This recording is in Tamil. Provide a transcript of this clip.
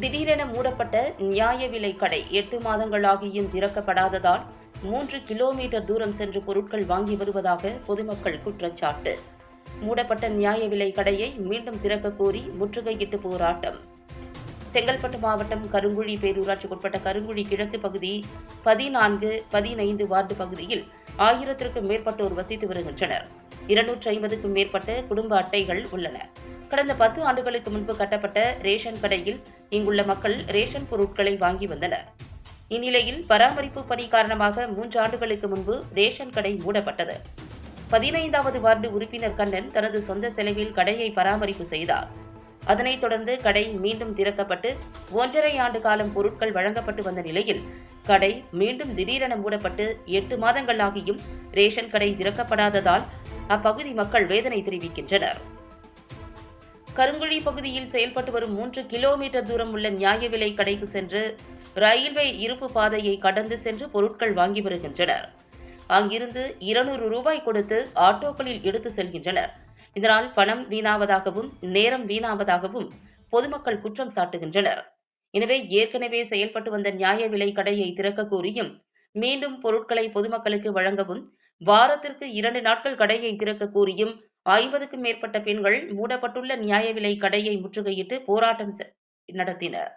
திடீரென மூடப்பட்ட நியாய விலை கடை எட்டு மாதங்களாகியும் திறக்கப்படாததால் மூன்று கிலோமீட்டர் தூரம் சென்று பொருட்கள் வாங்கி வருவதாக பொதுமக்கள் குற்றச்சாட்டு. மூடப்பட்ட நியாய விலை கடையை மீண்டும் திறக்க கோரி முற்றுகையிட்டு போராட்டம். செங்கல்பட்டு மாவட்டம் கருங்குழி பேரூராட்சிக்குட்பட்ட கருங்குழி கிழக்கு பகுதி பதினான்கு பதினைந்து வார்டு பகுதியில் ஆயிரத்திற்கும் மேற்பட்டோர் வசித்து வருகின்றனர். இருநூற்றி ஐம்பதுக்கும் மேற்பட்ட குடும்ப அட்டைகள் உள்ளன. கடந்த பத்து ஆண்டுகளுக்கு முன்பு கட்டப்பட்ட ரேஷன் கடையில் இங்குள்ள மக்கள் ரேஷன் பொருட்களை வாங்கி வந்தனர். இந்நிலையில் பராமரிப்பு பணி காரணமாக மூன்று ஆண்டுகளுக்கு முன்பு ரேஷன் கடை மூடப்பட்டது. பதினைந்தாவது வார்டு உறுப்பினர் கண்ணன் தனது சொந்த செலவில் கடையை பராமரிப்பு செய்தார். அதனைத் தொடர்ந்து கடை மீண்டும் திறக்கப்பட்டு ஒன்றரை ஆண்டு காலம் பொருட்கள் வழங்கப்பட்டு வந்த நிலையில் கடை மீண்டும் திடீரென மூடப்பட்டு எட்டு மாதங்களாகியும் ரேஷன் கடை திறக்கப்படாததால் அப்பகுதி மக்கள் வேதனை தெரிவிக்கின்றனர். கருங்குழி பகுதியில் செயல்பட்டு வரும் மூன்று கிலோமீட்டர் தூரம் உள்ள நியாய விலை கடைக்கு சென்று ரயில்வே இருப்பு பாதையை கடந்து சென்று பொருட்கள் வாங்கி வருகின்றனர். அங்கிருந்து இருநூறு ரூபாய் கொடுத்து ஆட்டோக்களில் எடுத்து செல்கின்றனர். இதனால் பணம் வீணாவதாகவும் நேரம் வீணாவதாகவும் பொதுமக்கள் குற்றம் சாட்டுகின்றனர். எனவே ஏற்கனவே செயல்பட்டு வந்த நியாய விலை கடையை திறக்க கோரியும் மீண்டும் பொருட்களை பொதுமக்களுக்கு வழங்கவும் வாரத்திற்கு இரண்டு நாட்கள் கடையை திறக்க கோரியும் ஐம்பதுக்கும் மேற்பட்ட பெண்கள் மூடப்பட்டுள்ள நியாய விலை கடையை முற்றுகையிட்டு போராட்டம் செ- நடத்தினர்.